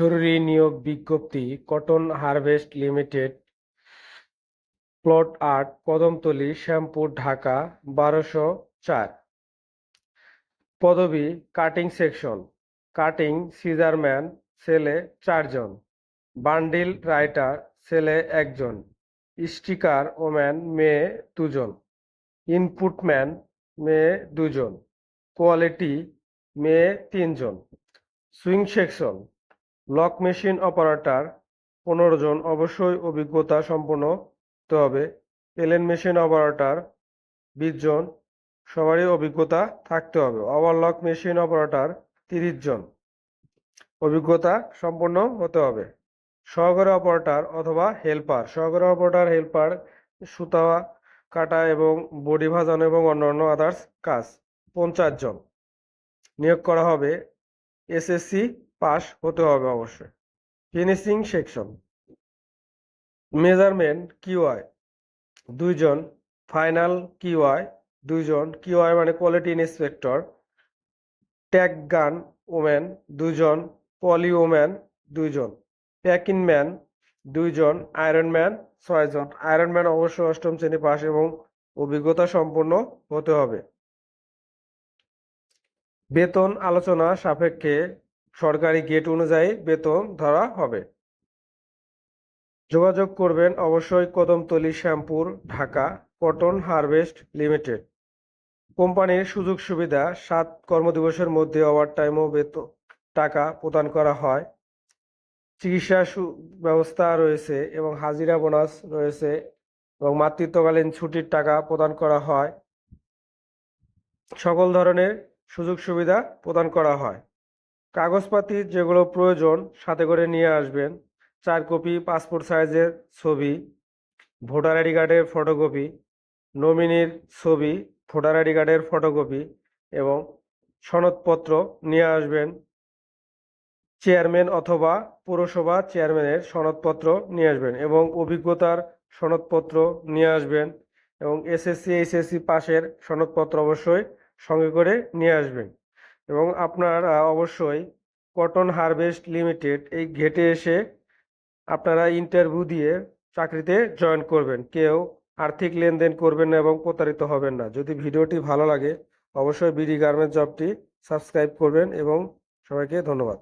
জরুরি নিয়োগ বিজ্ঞপ্তি কটন হারভেস্ট লিমিটেড, প্লট আট, কদমতলী, শ্যামপুর, ঢাকা, বারোশো চার। পদবি, কাটিং সেকশন। কাটিং সিজারম্যান সেলে চারজন। বান্ডিল রাইটার ছেলে একজন। স্টিকার ওম্যান মেয়ে দুজন। ইনপুটম্যান মেয়ে দুজন। কোয়ালিটি, মেয়ে তিনজন। Sewing section. Lock machine operator, পনেরো জন অবশ্যই অভিজ্ঞতা সম্পন্ন। হতে হবে এলেন মেশিন অপারেটর, বিশ জন, সবারই অভিজ্ঞতা থাকতে হবে। ওভারলক মেশিন অপারেটর, তিরিশ জন, অভিজ্ঞতা সম্পন্ন হতে হবে। সহকারী অপারেটর অথবা হেল্পার, সহকারী অপারেটর, হেল্পার, সুতা কাটা এবং বডি ভাজানো এবং অন্যান্য আদার্স কাজ। পঞ্চাশ জন নিয়োগ করা হবে। এসএসসি পাস হতে হবে অবশ্যই। Finishing section. Measurement QI. দুইজন। Final QI. দুইজন। কিউআই মানে quality inspector. Tag gun woman. দুজন পলি ওম্যান। দুইজন। Packing man. দুইজন। Iron man. ছয়জন। আয়রন ম্যান অবশ্যই অষ্টম শ্রেণি পাস এবং অভিজ্ঞতা সম্পন্ন হতে হবে। বেতন আলোচনা সাপেক্ষে সরকারি গেট অনুযায়ী বেতন ধরা হবে। যোগাযোগ করবেন অবশ্যই Kadamtali Shyampur, Dhaka, cotton harvest limited. কোম্পানির সুযোগ সুবিধা, সাত কর্মদিবসের মধ্যে ওভারটাইম ও বেতন টাকা প্রদান করা হয়। চিকিৎসা ব্যবস্থা রয়েছে এবং হাজিরা বোনাস রয়েছে এবং মাতৃত্বকালীন ছুটির টাকা প্রদান করা হয়। সকল ধরনের সুযোগ সুবিধা প্রদান করা হয়। কাগজপাতি যেগুলো প্রয়োজন, সাথে করে নিয়ে আসবেন। চার কপি পাসপোর্ট সাইজের ছবি, ভোটার আইডি কার্ডের ফটোকপি, নমিনির ছবি, ভোটার আইডি কার্ডের ফটোকপি এবং সনদপত্র নিয়ে আসবেন। চেয়ারম্যান অথবা পৌরসভা চেয়ারম্যানের সনদপত্র নিয়ে আসবেন এবং অভিজ্ঞতার সনদপত্র নিয়ে আসবেন এবং এসএসসি, এইচএসসি পাশের সনদপত্র অবশ্যই সঙ্গে করে নিয়ে আসবেন। এবং আপনারা অবশ্যই কটন হারভেস্ট লিমিটেড এই ঘেটে এসে আপনারা ইন্টারভিউ দিয়ে চাকরিতে জয়েন করবেন। কেউ আর্থিক লেনদেন করবেন না এবং প্রতারিত হবেন না। যদি ভিডিওটি ভালো লাগে, অবশ্যই বিডি গার্মেন্ট জবটি সাবস্ক্রাইব করবেন এবং সবাইকে ধন্যবাদ।